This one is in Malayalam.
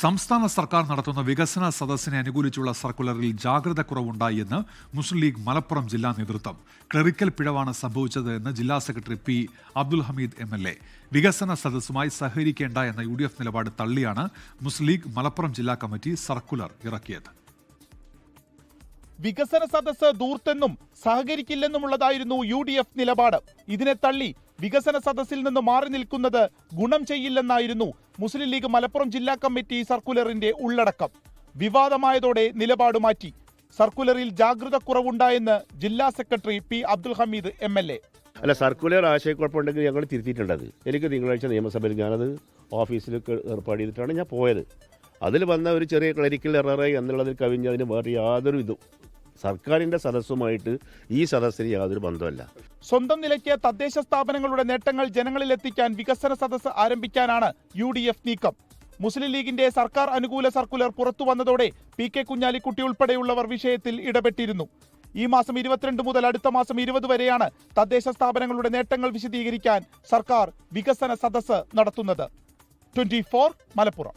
സംസ്ഥാന സർക്കാർ നടത്തുന്ന വികസന സദസ്സിനെ അനുകൂലിച്ചുള്ള സർക്കുലറിൽ ജാഗ്രത കുറവുണ്ടായി എന്ന് മുസ്ലിം ലീഗ് മലപ്പുറം ജില്ലാ നേതൃത്വം. ക്ലറിക്കൽ പിഴവാണ് സംഭവിച്ചത് എന്ന് ജില്ലാ secretary P Abdul Hameed M L A. വികസന സദസ്സുമായി സഹകരിക്കേണ്ട എന്ന യു ഡി എഫ് നിലപാട് തള്ളിയാണ് മുസ്ലിം ലീഗ് മലപ്പുറം ജില്ലാ കമ്മിറ്റി സർക്കുലർ ഇറക്കിയത്. വികസന സദസ്സ് ദൂർത്തെന്നും സഹകരിക്കില്ലെന്നുമുള്ളതായിരുന്നു യു ഡി എഫ് നിലപാട്. ഇതിനെ തള്ളി വികസന സദസ്സിൽ നിന്ന് മാറി നിൽക്കുന്നത് ഗുണം ചെയ്യില്ലെന്നായിരുന്നു മുസ്ലിം ലീഗ് മലപ്പുറം ജില്ലാ കമ്മിറ്റി സർക്കുലറിന്റെ ഉള്ളടക്കം. വിവാദമായതോടെ നിലപാട് മാറ്റി. സർക്കുലറിൽ ജാഗ്രത കുറവുണ്ടായെന്ന് ജില്ലാ secretary P Abdul Hameed M L A. അല്ല സർക്കുലർ ആശയക്കുഴപ്പമുണ്ടെങ്കിൽ ഞങ്ങൾ തിരുത്തിയിട്ടുണ്ടത്. എനിക്ക് തിങ്കളാഴ്ച നിയമസഭയിൽ ഞാനത് ഓഫീസിൽ ഏർപ്പാട് ചെയ്തിട്ടാണ് ഞാൻ പോയത്. അതിൽ വന്ന ഒരു ചെറിയ ക്ലരിക്കൽ എററായി എന്നുള്ളതിൽ കവിഞ്ഞ് അതിന് വേറെ യാതൊരു ഇതും സർക്കാരിന്റെ സദസ്സുമായിട്ട് ഈ സദസ്സിന് യാതൊരു ബന്ധമല്ല സ്വന്തം നിലയ്ക്ക് തദ്ദേശ സ്ഥാപനങ്ങളുടെ നേട്ടങ്ങൾ ജനങ്ങളിൽ എത്തിക്കാൻ വികസന സദസ്സ് ആരംഭിക്കാനാണ് യു ഡി എഫ് നീക്കം. മുസ്ലിം ലീഗിന്റെ സർക്കാർ അനുകൂല സർക്കുലർ പുറത്തു വന്നതോടെ പി കെ കുഞ്ഞാലിക്കുട്ടി ഉൾപ്പെടെയുള്ളവർ വിഷയത്തിൽ ഇടപെട്ടിരുന്നു. ഈ മാസം ഇരുപത്തിരണ്ട് മുതൽ അടുത്ത മാസം ഇരുപത് വരെയാണ് തദ്ദേശ സ്ഥാപനങ്ങളുടെ നേട്ടങ്ങൾ വിശദീകരിക്കാൻ സർക്കാർ വികസന സദസ്സ് നടത്തുന്നത്. ട്വന്റി മലപ്പുറം.